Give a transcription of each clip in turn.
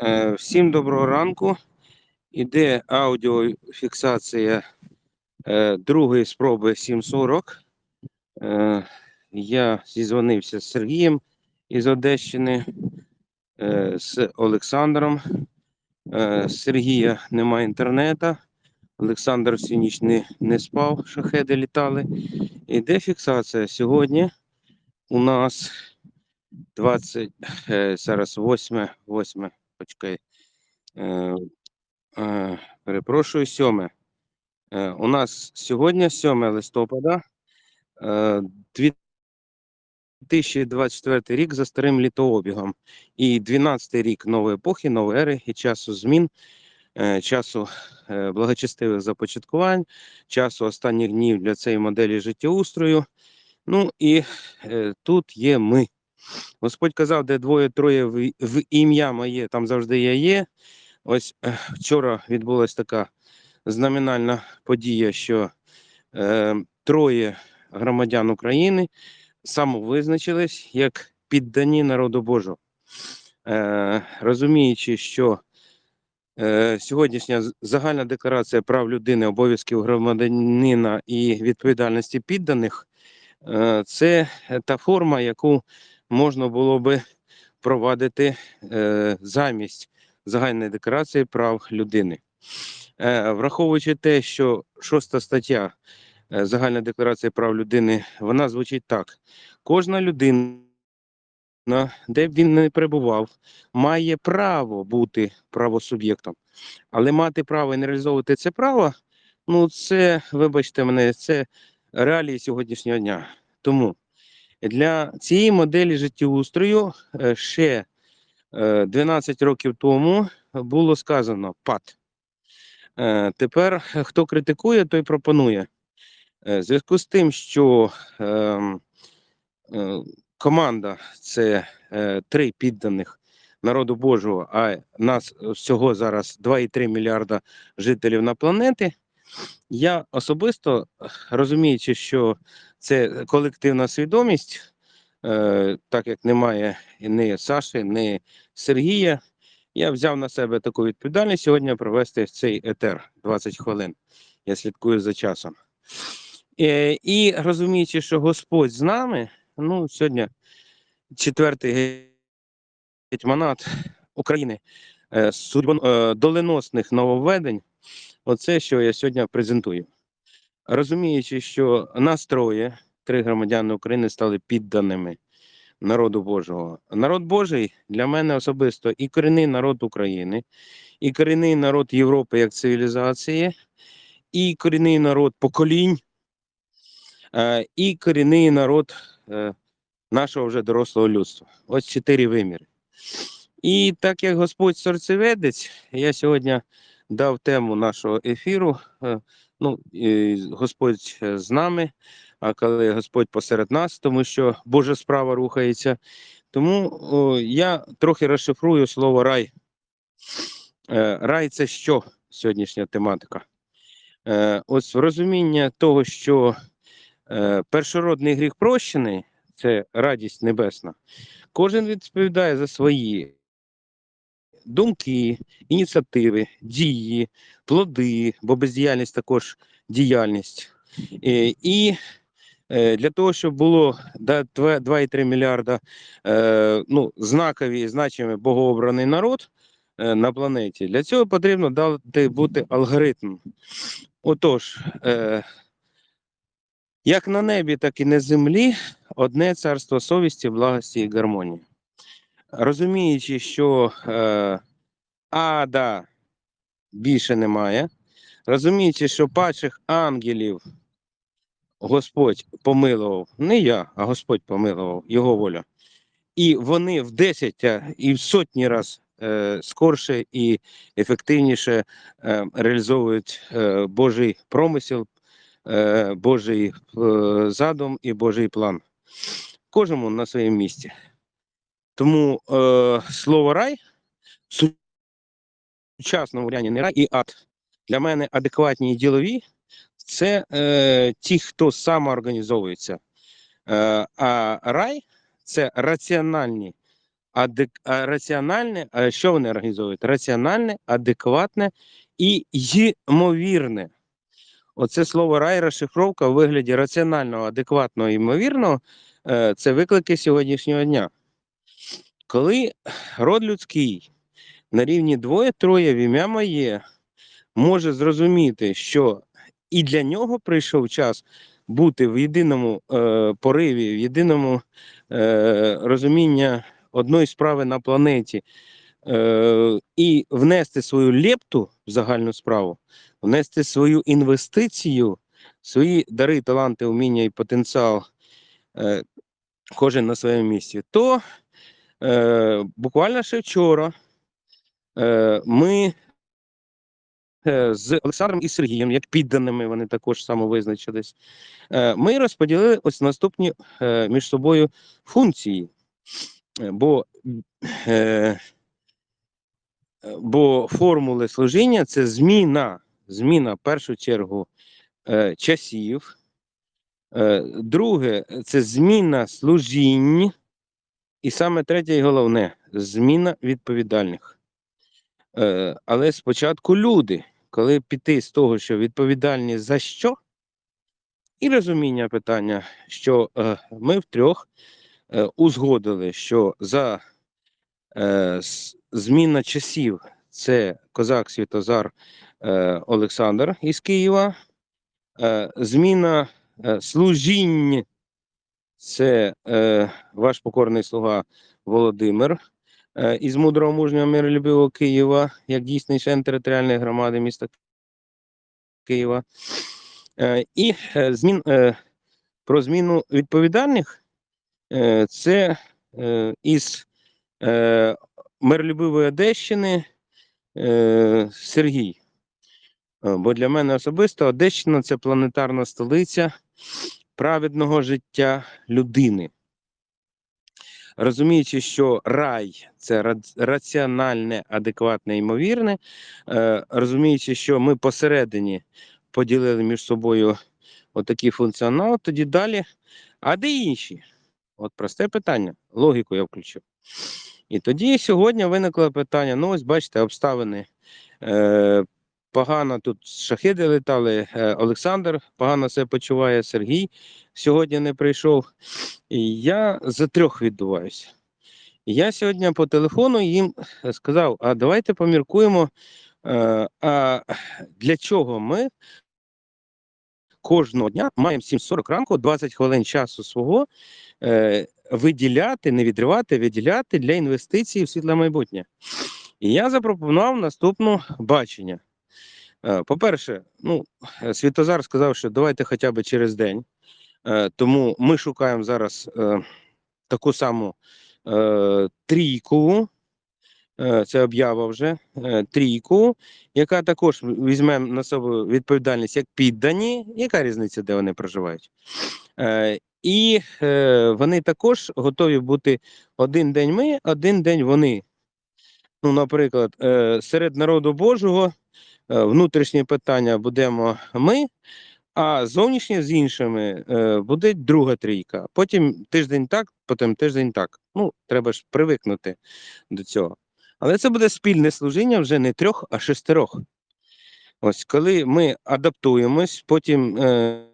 Е, Всім доброго ранку. Іде аудіофіксація е, другої спроби 740. Е, Я зізвонився з Сергієм із Одещини, з Олександром. Сергія немає інтернету. Олександр всю ніч не, не спав, шахеди літали. Іде фіксація. Сьогодні у нас 20, е, зараз 8, 8, почекай. Е, е, перепрошую, 7. Е, у нас сьогодні 7 листопада, е, 2024 рік за старим літообігом. І 12 рік нової епохи, нової ери і часу змін, часу благочестивих започаткувань, часу останніх днів для цієї моделі життєустрою. Ну і е, тут є ми. Господь казав, де двоє-троє в, в ім'я моє, там завжди я є. Ось вчора відбулася така знаменальна подія, що е, троє громадян України самовизначились як піддані народу Божого. Е, розуміючи, що е, сьогоднішня загальна декларація прав людини, обов'язків громадянина і відповідальності підданих е, це та форма, яку можна було би провадити е, замість загальної декларації прав людини. Е, Враховуючи те, що шоста стаття е, Загальної декларації прав людини, вона звучить так: кожна людина, де б він не перебував, має право бути правосуб'єктом. Але мати право і не реалізовувати це право, ну це, вибачте мене, це реалії сьогоднішнього дня. Тому для цієї моделі життєустрою е, ще е, 12 років тому було сказано ПАТ. Е, Тепер е, хто критикує, той пропонує. Е, В зв'язку з тим, що ем, е, команда це е, три підданих народу Божого, а нас всього зараз 2,3 мільярда жителів на планеті. Я особисто е, розуміючи, що це колективна свідомість, е, так як немає ні Саші, ні Сергія, я взяв на себе таку відповідальність сьогодні провести цей етер 20 хвилин. Я слідкую за часом. Е, і розуміючи, що Господь з нами, ну, сьогодні четвертий гетьманат України е, судьбон, е, доленосних нововведень, оце, що я сьогодні презентую. Розуміючи, що нас троє, три громадяни України стали підданими народу Божого. Народ Божий для мене особисто і корінний народ України, і корінний народ Європи як цивілізації, і корінний народ поколінь, е, і корінний народ е, нашого вже дорослого людства. Ось чотири виміри. І так як Господь серцеведець, я сьогодні дав тему нашого ефіру. Ну, Господь е, з нами, а коли Господь посеред нас, тому що Божа справа рухається. Тому о, я трохи розшифрую слово рай. Е, рай це що сьогоднішня тематика? Е, ось розуміння того, що е, першородний гріх прощений це радість небесна. Кожен відповідає за свої думки, ініціативи, дії, плоди, бо бездіяльність також діяльність. Е, І е, для того, щоб було 2,3 мільярда е, ну, знакові і значимі богообраний народ на планеті, для цього потрібно дати бути алгоритм. Отож, як на небі, так і на землі одне царство совісті, благості і гармонії. Розуміючи, що е, ада більше немає, розуміючи, що падших ангелів Господь помилував, не я, а Господь помилував його воля. І вони в 10 і в сотні раз е, скорше і ефективніше е, реалізовують е, Божий промисел, е, Божий е, задум і Божий план. Кожному на своєму місці. Тому е, слово рай в сучасному варіанті не рай і ад. Для мене адекватні і ділові це е, ті, хто самоорганізовується. Е, а рай це раціональні адек... раціональне, що вони організовують? Раціональне, адекватне і ймовірне. Оце слово рай розшифровка у вигляді раціонального, адекватного і ймовірного е, це виклики сьогоднішнього дня. Коли род людський на рівні двоє-троє в ім'я моє може зрозуміти, що і для нього прийшов час бути в єдиному е, пориві, в єдиному е, розуміння одної справи на планеті е, і внести свою лепту в загальну справу, внести свою інвестицію, свої дари, таланти, уміння і потенціал, е, кожен на своєму місці, то е, буквально ще вчора е, ми е, з Олександром і Сергієм, як підданими, вони також самовизначились, е, ми розподілили ось наступні між собою функції. Бо, бо формули служіння це зміна, зміна в першу чергу часів. Друге, це зміна служінь. І саме третє і головне зміна відповідальних. Е, але спочатку люди, коли піти з того, що відповідальні за що, і розуміння питання, що е, ми втрьох е, узгодили, що за е, зміна часів це козак Світозар е, Олександр із Києва, е, зміна е, служінь це е, ваш покорний слуга Володимир е, із мудрого мужнього миролюбивого Києва, як дійсний член територіальної громади міста Києва. Е, і е, змін, е, про зміну відповідальних е, це е, із е, миролюбивої Одещини е, Сергій. Е, Бо для мене особисто Одещина це планетарна столиця праведного життя людини. Розуміючи, що рай це раціональне, адекватне, ймовірне, е, розуміючи, що ми посередині поділили між собою отакий функціонал, тоді далі. А де інші? От просте питання, логіку я включив. І тоді сьогодні виникло питання: ну, ось бачите, обставини. Е, погано тут шахиди летали. Е, Олександр погано себе почуває, Сергій сьогодні не прийшов. І я за трьох віддуваюся. Я сьогодні по телефону їм сказав: а давайте поміркуємо, е, а для чого ми кожного дня маємо 7.40 ранку, 20 хвилин часу свого е, виділяти, не відривати, виділяти для інвестицій в світле майбутнє. І я запропонував наступне бачення. Е, По-перше, ну, Світозар сказав, що давайте хоча б через день. Е, Тому ми шукаємо зараз е, таку саму трійку. Це об'ява вже трійку, яка також візьме на себе відповідальність як піддані. Яка різниця, де вони проживають? І вони також готові бути один день ми, один день вони. Ну, наприклад, серед народу Божого внутрішні питання будемо ми, а зовнішні з іншими е, буде друга трійка. Потім тиждень так, потім тиждень так. Ну, треба ж привикнути до цього. Але це буде спільне служіння вже не трьох, а шестерох. Ось коли ми адаптуємось, потім е,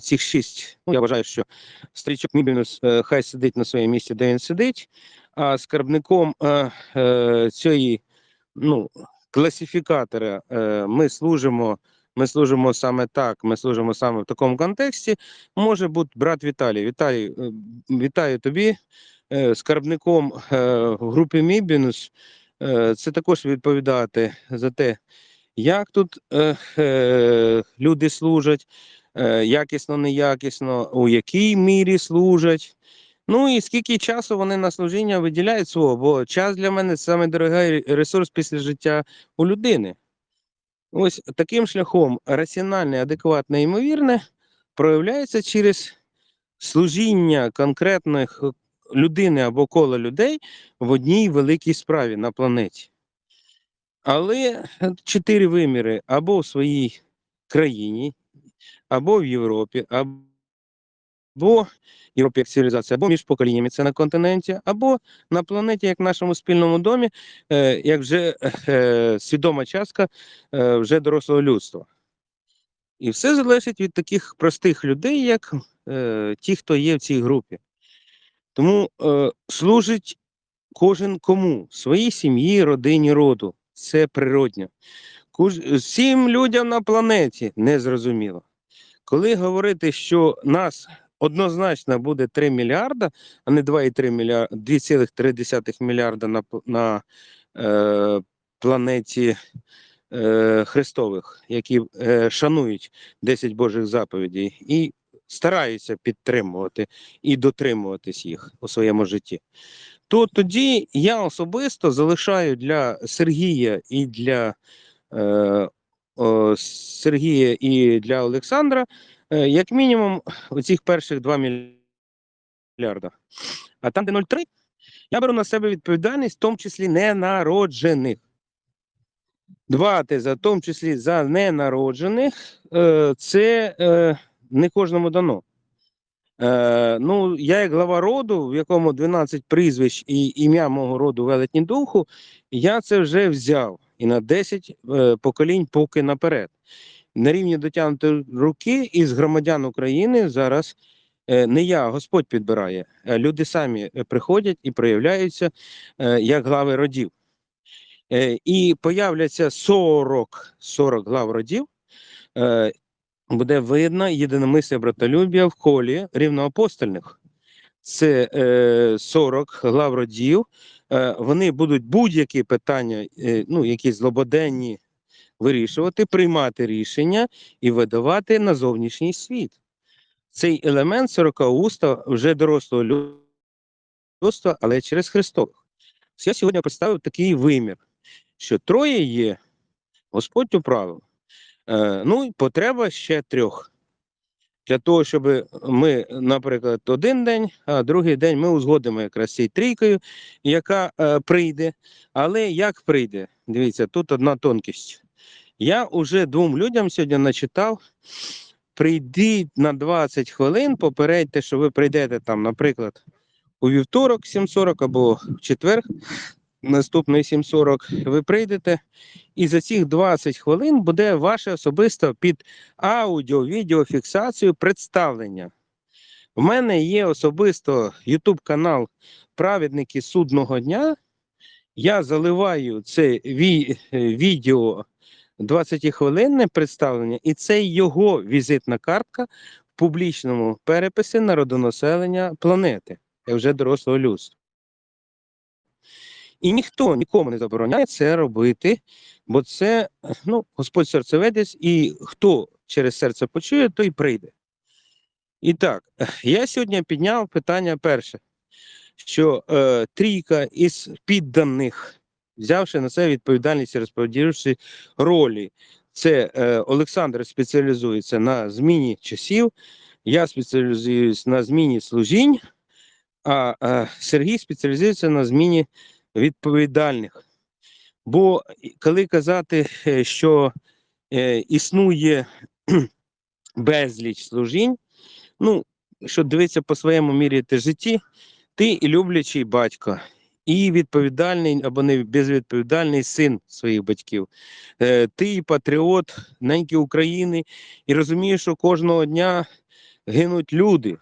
цих шість, ну я вважаю, що стрічок Мібінус е, хай сидить на своєму місці, де він сидить, а скарбником е, е, цієї ну, класифікатора е, ми служимо. Ми служимо саме так, ми служимо саме в такому контексті. Може бути брат Віталій. Віталій, е, вітаю тобі. Е, Скарбником в групі Мібінус це також відповідати за те, як тут люди служать, якісно, неякісно, у якій мірі служать. Ну і скільки часу вони на служіння виділяють свого, бо час для мене це дорогий ресурс після життя у людини. Ось таким шляхом раціональне, адекватне, ймовірне проявляється через служіння конкретних людини або кола людей в одній великій справі на планеті. Але чотири виміри або в своїй країні, або в Європі, або або Європі як цивілізація, або між поколіннями це на континенті, або на планеті, як в нашому спільному домі, е, як вже е, свідома частка е, вже дорослого людства. І все залежить від таких простих людей, як ті, хто є в цій групі. Тому служить кожен кому, своїй сім'ї, родині, роду. Це природньо. Всім людям на планеті незрозуміло. Коли говорити, що нас однозначно буде 3 мільярда, а не 2,3 мільярда, 2,3 мільярда на, на е, планеті е, Христових, які е, шанують 10 Божих заповідей і стараються підтримувати і дотримуватись їх у своєму житті, то тоді я особисто залишаю для Сергія і для е, о, Сергія і для Олександра, як мінімум, оцих перших 2 мільярда. А там, де 0,3, я беру на себе відповідальність, в тому числі ненароджених. Дбати за в тому числі за ненароджених, е, це е, не кожному дано. Е, ну, я як глава роду, в якому 12 прізвищ і ім'я мого роду велетні духу, я це вже взяв і на 10 е, поколінь поки наперед. На рівні дотягнутої руки із громадян України зараз е, не я, Господь підбирає. Е, люди самі е, приходять і проявляються як глави родів. І появляться 40, 40 глав родів. Буде видно єдиномисля братолюбія в колі рівноапостольних. Це е, 40 глав родів. Вони будуть будь-які питання, ну, які злободенні, вирішувати, приймати рішення і видавати на зовнішній світ. Цей елемент 40 уста вже дорослого людства, але через Христових. Я сьогодні представив такий вимір, що троє є, Господь управив. Е, ну і потреба ще трьох. Для того, щоб ми, наприклад, один день, а другий день ми узгодимо якраз цій трійкою, яка е, прийде. Але як прийде? Дивіться, тут одна тонкість. Я вже двом людям сьогодні начитав. Прийдіть на 20 хвилин, попередьте, що ви прийдете там, наприклад, у вівторок 7.40 або в четвер, наступний 7.40, ви прийдете, і за цих 20 хвилин буде ваше особисто під аудіо, відеофіксацію представлення. У мене є особисто YouTube канал Праведники судного дня. Я заливаю це ві- е, відео 20-хвилинне представлення, і це його візитна картка в публічному переписі народонаселення планети, як вже дорослого людства. І ніхто нікому не забороняє це робити, бо це ну, Господь серцеведець, і хто через серце почує, той прийде. І так, я сьогодні підняв питання перше, що е, трійка із підданих, взявши на себе відповідальність і розподіливши ролі, це е, Олександр спеціалізується на зміні часів, я спеціалізуюсь на зміні служінь, а е, Сергій спеціалізується на зміні відповідальних. Бо коли казати, е, що е, існує безліч служінь, ну, що дивитися по своєму міряти житті, ти і люблячий батько, і відповідальний або не безвідповідальний син своїх батьків. Е, ти і патріот неньки України, і розумієш, що кожного дня гинуть люди.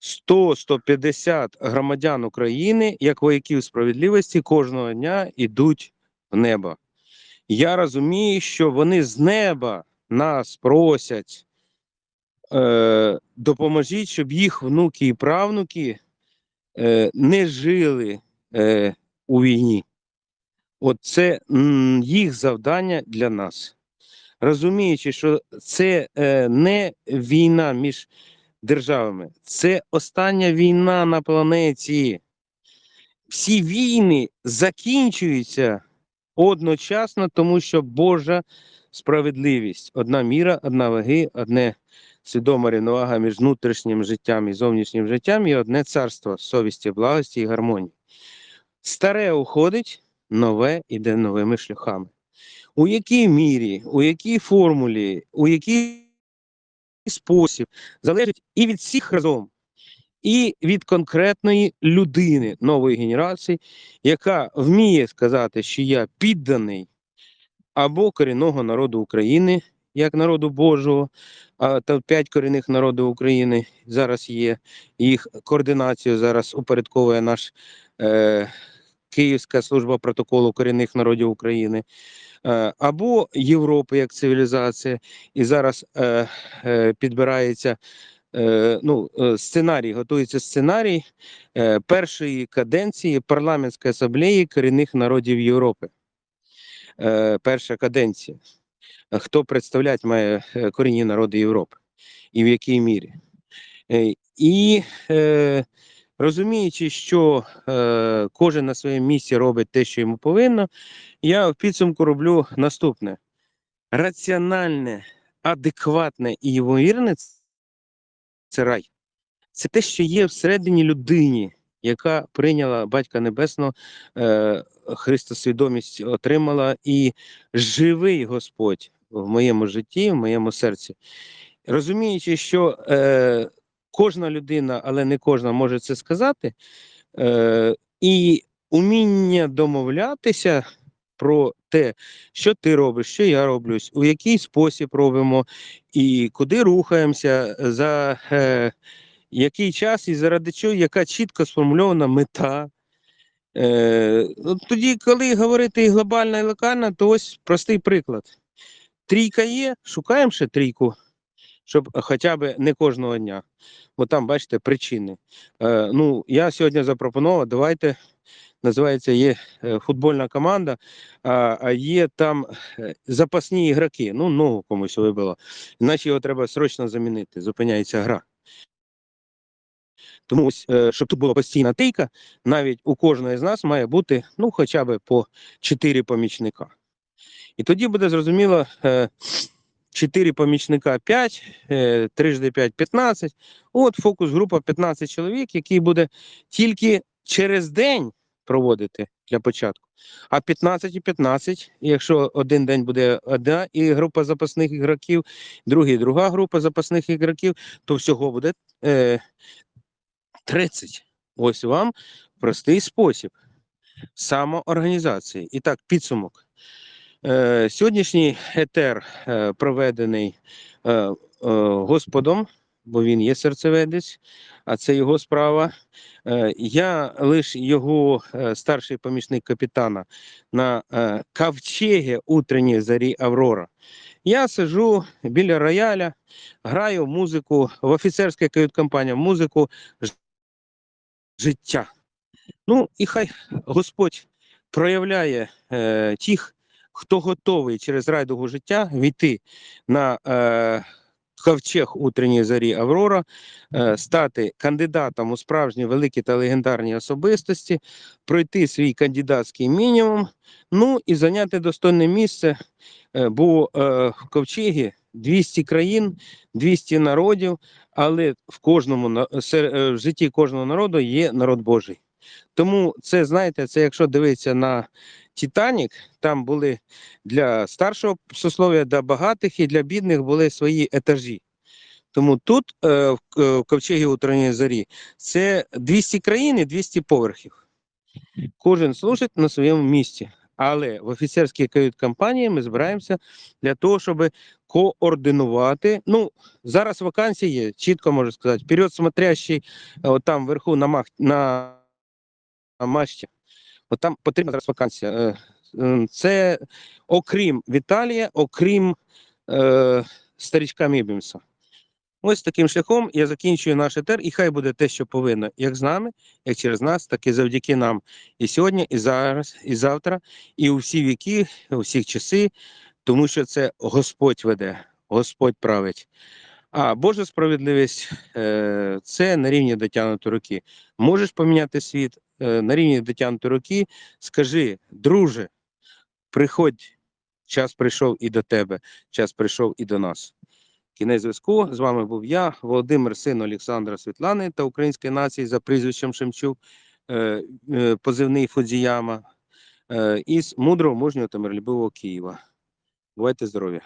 100-150 громадян України, як вояків справедливості, кожного дня йдуть в небо. Я розумію, що вони з неба нас просять, е, допоможіть, щоб їх внуки і правнуки е, не жили е, у війні. От це їх завдання для нас. Розуміючи, що це е, не війна між державами, це остання війна на планеті. Всі війни закінчуються одночасно, тому що Божа справедливість. Одна міра, одна ваги, одне свідома рівновага між внутрішнім життям і зовнішнім життям, і одне царство совісті, благості і гармонії. Старе уходить, нове іде новими шляхами. У якій мірі, у якій формулі, у якій спосіб залежить і від всіх разом, і від конкретної людини нової генерації, яка вміє сказати, що я підданий або корінного народу України, як народу Божого, а та п'ять корінних народів України зараз є. Їх координацію зараз упорядковує наш е, Київська служба протоколу корінних народів України. Е, або Європи як цивілізація, і зараз е, е, підбирається ну, сценарій, готується сценарій першої каденції парламентської асамблеї корінних народів Європи. Перша каденція. Хто представляти має корінні народи Європи і в якій мірі? І розуміючи, що е, кожен на своєму місці робить те, що йому повинно, я в підсумку роблю наступне: раціональне, адекватне і ймовірне це рай. Це те, що є всередині людині, яка прийняла Батька Небесного, е, Христосвідомість отримала і живий Господь в моєму житті, в моєму серці. Розуміючи, що е, кожна людина, але не кожна може це сказати, е, і уміння домовлятися про те, що ти робиш, що я роблю, у який спосіб робимо, і куди рухаємося, за е, який час і заради чого, яка чітко сформульована мета. Е, ну, Тоді, коли говорити і глобальна, і локальна, то ось простий приклад. Трійка є, шукаємо ще трійку, щоб хоча б не кожного дня. Бо там, бачите, причини. Е, ну, Я сьогодні запропонував, давайте називається є е, футбольна команда, а є там е, запасні ігроки. Ну, ногу комусь вибило. Іначе його треба срочно замінити. Зупиняється гра. Тому ось, е, щоб тут була постійна тейка, навіть у кожного з нас має бути ну, хоча б по 4 помічника. І тоді буде зрозуміло. 4 помічника 5, 3 5 15. От фокус група 15 чоловік, який буде тільки через день проводити для початку. А 15 і 15, якщо один день буде одна і група запасних ігроків, другий друга група запасних ігроків, то всього буде е, 30. Ось вам простий спосіб самоорганізації. І так, підсумок. Е, Сьогоднішній етер е, проведений е, Господом, бо він є серцеведець, а це його справа. Я лише його старший помічник капітана на е, утренній зарі Аврора. Я сижу біля рояля, граю музику в офіцерській кают-компанії, музику життя. Ну і хай Господь проявляє е, тих, хто готовий через райдугу життя війти на е, ковчег утренньої зарі Аврора, е, стати кандидатом у справжні великі та легендарні особистості, пройти свій кандидатський мінімум, ну і зайняти достойне місце, е, бо е, в ковчегі 200 країн, 200 народів, але в кожному в житті кожного народу є народ Божий. Тому це, знаєте, це якщо дивитися на Титанік, там були для старшого сослов'я, для багатих і для бідних були свої етажі. Тому тут, е, в Ковчегі Утренньої Зарі, це 200 країн і 200 поверхів. Кожен служить на своєму місці. Але в офіцерській кают-компанії ми збираємося для того, щоб координувати. Ну, зараз вакансії є, чітко можу сказати. Вперед смотрящий, от там вверху на мах, на мачті, от там потрібна зараз вакансія. Е, е, це окрім Віталія, окрім е, старічка Мібімса. Ось таким шляхом я закінчую наш етер, і хай буде те, що повинно, як з нами, як через нас, так і завдяки нам. І сьогодні, і зараз, і завтра, і у всі віки, у всіх часи, тому що це Господь веде, Господь править. А Божа справедливість е, це на рівні дотягнутої руки. Можеш поміняти світ на рівні дотягнутої руки. Скажи, друже, приходь, час прийшов і до тебе, час прийшов і до нас. Кінець зв'язку з вами був я, Володимир, син Олександра Світлани та української нації за прізвищем Шемчук, е, е, позивний Фудзіяма, е, із мудрого, мужнього та миролюбивого Києва. Бувайте здорові!